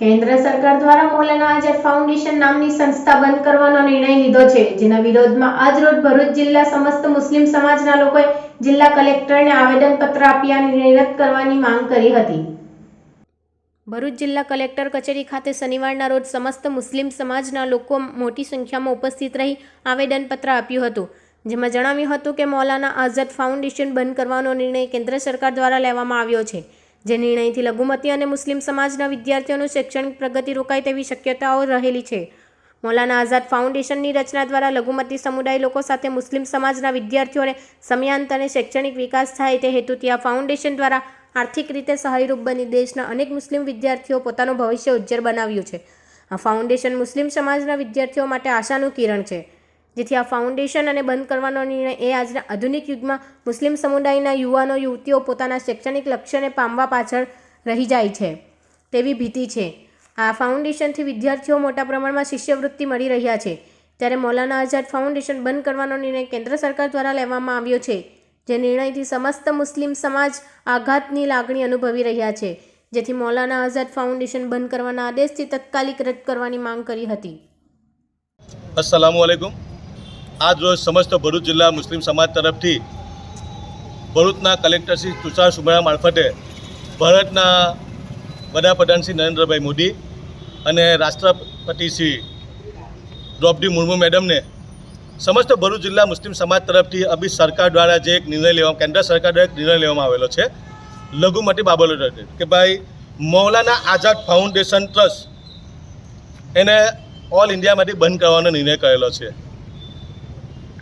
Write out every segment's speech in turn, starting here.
કેન્દ્ર સરકાર દ્વારા મૌલાના આઝાદ ફાઉન્ડેશન નામની સંસ્થા બંધ કરવાનો નિર્ણય લીધો છે, જેના વિરોધમાં આજરોજ ભરૂચ જિલ્લા સમસ્ત મુસ્લિમ સમાજના લોકોએ જિલ્લા કલેક્ટરને આવેદનપત્ર આપી આ નિર્ણય રદ કરવાની માંગ કરી હતી. ભરૂચ જિલ્લા કલેક્ટર કચેરી ખાતે શનિવારના રોજ સમસ્ત મુસ્લિમ સમાજના લોકો મોટી સંખ્યામાં ઉપસ્થિત રહી આવેદનપત્ર આપ્યું હતું, જેમાં જણાવ્યું હતું કે મૌલાના આઝાદ ફાઉન્ડેશન બંધ કરવાનો નિર્ણય કેન્દ્ર સરકાર દ્વારા લેવામાં આવ્યો છે. જે નિર્ણયથી લઘુમતી અને મુસ્લિમ સમાજના વિદ્યાર્થીઓનું શૈક્ષણિક પ્રગતિ રોકાય તેવી શક્યતાઓ રહેલી છે. મૌલાના આઝાદ ફાઉન્ડેશનની રચના દ્વારા લઘુમતી સમુદાય લોકો સાથે મુસ્લિમ સમાજના વિદ્યાર્થીઓને સમયાંતરે શૈક્ષણિક વિકાસ થાય તે હેતુથી આ ફાઉન્ડેશન દ્વારા આર્થિક રીતે સહાયરૂપ બની દેશના અનેક મુસ્લિમ વિદ્યાર્થીઓ પોતાનું ભવિષ્ય ઉજ્જર બનાવ્યું છે. આ ફાઉન્ડેશન મુસ્લિમ સમાજના વિદ્યાર્થીઓ માટે આશાનું કિરણ છે. જેથી આ ફાઉન્ડેશન અને બંધ કરવાનો નિર્ણય એ આજના આધુનિક યુગમાં મુસ્લિમ સમુદાયના યુવાનો, યુવતીઓ પોતાના શૈક્ષણિક લક્ષ્યને પામવા પાછળ રહી જાય છે. તેવી ભીતિ છે. આ ફાઉન્ડેશનથી વિદ્યાર્થીઓ મોટા પ્રમાણમાં શિષ્યવૃત્તિ મળી રહ્યા છે. ત્યારે મૌલાના આઝાદ ફાઉન્ડેશન બંધ કરવાનો નિર્ણય કેન્દ્ર સરકાર દ્વારા લેવામાં આવ્યો છે, જે નિર્ણયથી સમસ્ત મુસ્લિમ સમાજ આઘાતની લાગણી અનુભવી રહ્યા છે. જેથી મૌલાના આઝાદ ફાઉન્ડેશન બંધ કરવાના આદેશથી તત્કાલિક રદ કરવાની માંગ કરી હતી. અસલામ અલૈકુમ. આજ રોજ સમસ્ત ભરૂચ જિલ્લા મુસ્લિમ સમાજ તરફથી ભરૂચના કલેક્ટર શ્રી તુષાર સુમરા મારફતે ભારતના વડાપ્રધાન શ્રી નરેન્દ્રભાઈ મોદી અને રાષ્ટ્રપતિ શ્રી દ્રૌપદી મુર્મુ મેડમને સમસ્ત ભરૂચ જિલ્લા મુસ્લિમ સમાજ તરફથી અભી સરકાર દ્વારા જે એક નિર્ણય લેવા કેન્દ્ર સરકાર દ્વારા એક નિર્ણય લેવામાં આવેલો છે, લઘુમતી બાબતો કે ભાઈ, મૌલાના આઝાદ ફાઉન્ડેશન ટ્રસ્ટ એને ઓલ ઇન્ડિયામાંથી બંધ કરવાનો નિર્ણય કરેલો છે.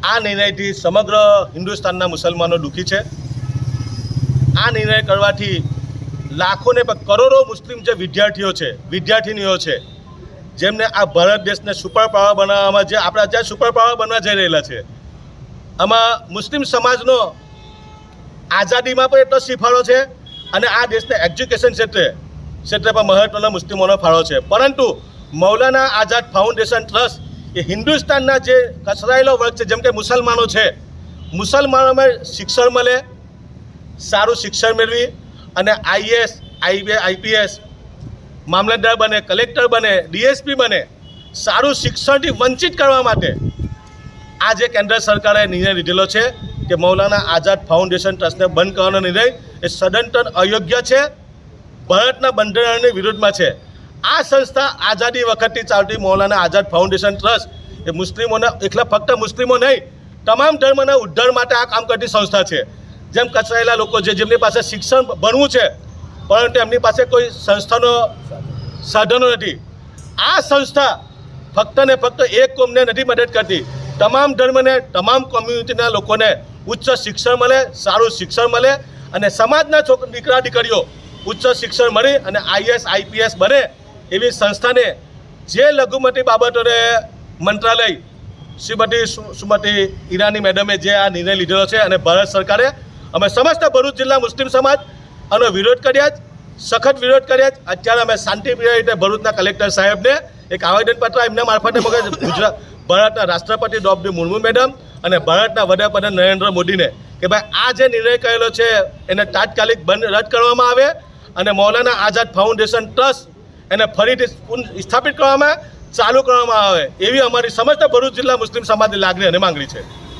આ નિર્ણયથી સમગ્ર હિન્દુસ્તાનના મુસલમાનો દુઃખી છે. આ નિર્ણય કરવાથી લાખોને કરોડો મુસ્લિમ જે વિદ્યાર્થીઓ છે, વિદ્યાર્થીનીઓ છે, જેમને આ ભારત દેશને સુપર પાવર બનાવવામાં જે આપણે અત્યારે સુપર પાવર બનવા જઈ રહેલા છે, આમાં મુસ્લિમ સમાજનો આઝાદીમાં પણ એટલો સિફાળો છે અને આ દેશને એજ્યુકેશન ક્ષેત્રે ક્ષેત્રે પણ મહત્ત્વનો મુસ્લિમોનો ફાળો છે. પરંતુ મૌલાના આઝાદ ફાઉન્ડેશન ટ્રસ્ટ એ હિન્દુસ્તાનના જે કચરાયેલો વર્ગ છે, જેમ કે મુસલમાનો છે, મુસલમાનોમાં શિક્ષણ મળે, સારું શિક્ષણ મેળવી અને આઈએસ આઈ આઈપીએસ મામલતદાર બને, કલેક્ટર બને, ડીએસપી બને, સારું શિક્ષણથી વંચિત કરવા માટે આ જે કેન્દ્ર સરકારે નિર્ણય લીધેલો છે કે મૌલાના આઝાદ ફાઉન્ડેશન ટ્રસ્ટને બંધ કરવાનો નિર્ણય એ સદંતર અયોગ્ય છે, ભારતના બંધારણની વિરુદ્ધમાં છે. આ સંસ્થા આઝાદી વખતથી ચાલતી મૌલાના આઝાદ ફાઉન્ડેશન ટ્રસ્ટ, એ મુસ્લિમોના એકલા ફક્ત મુસ્લિમો નહીં, તમામ ધર્મના ઉદ્ધાર માટે આ કામ કરતી સંસ્થા છે. જેમ કચરાયેલા લોકો છે, જેમની પાસે શિક્ષણ ભણવું છે, પરંતુ એમની પાસે કોઈ સંસ્થાનો સાધનો નથી. આ સંસ્થા ફક્ત ને ફક્ત એક કોમને નથી મદદ કરતી. તમામ ધર્મને, તમામ કોમ્યુનિટીના લોકોને ઉચ્ચ શિક્ષણ મળે, સારું શિક્ષણ મળે અને સમાજના છોક દીકરા દીકરીઓ ઉચ્ચ શિક્ષણ મળી અને આઈએસ, આઈપીએસ બને એવી સંસ્થાને જે લઘુમતી બાબતોને મંત્રાલય શ્રીમતી સુમતી ઈરાની મેડમે જે આ નિર્ણય લીધેલો છે અને ભારત સરકારે અમે સમસ્ત ભરૂચ જિલ્લા મુસ્લિમ સમાજ આનો વિરોધ કર્યા જ, સખત વિરોધ કર્યા જ. અત્યારે અમે શાંતિપ્રિય રીતે ભરૂચના કલેક્ટર સાહેબને એક આવેદનપત્ર એમના મારફતે મગજ ગુજરાત, ભારતના રાષ્ટ્રપતિ દ્રૌપદી મુર્મુ મેડમ અને ભારતના વડાપ્રધાન નરેન્દ્ર મોદીને કે ભાઈ, આ જે નિર્ણય કરેલો છે એને તાત્કાલિક બંધ રદ કરવામાં આવે અને મૌલાના આઝાદ ફાઉન્ડેશન ટ્રસ્ટ એને ફરીથી સ્થાપિત કરવામાં ચાલુ કરવામાં આવે એવી અમારી સમસ્ત ભરૂચ જિલ્લા મુસ્લિમ સમાજની લાગણી અને માંગણી છે.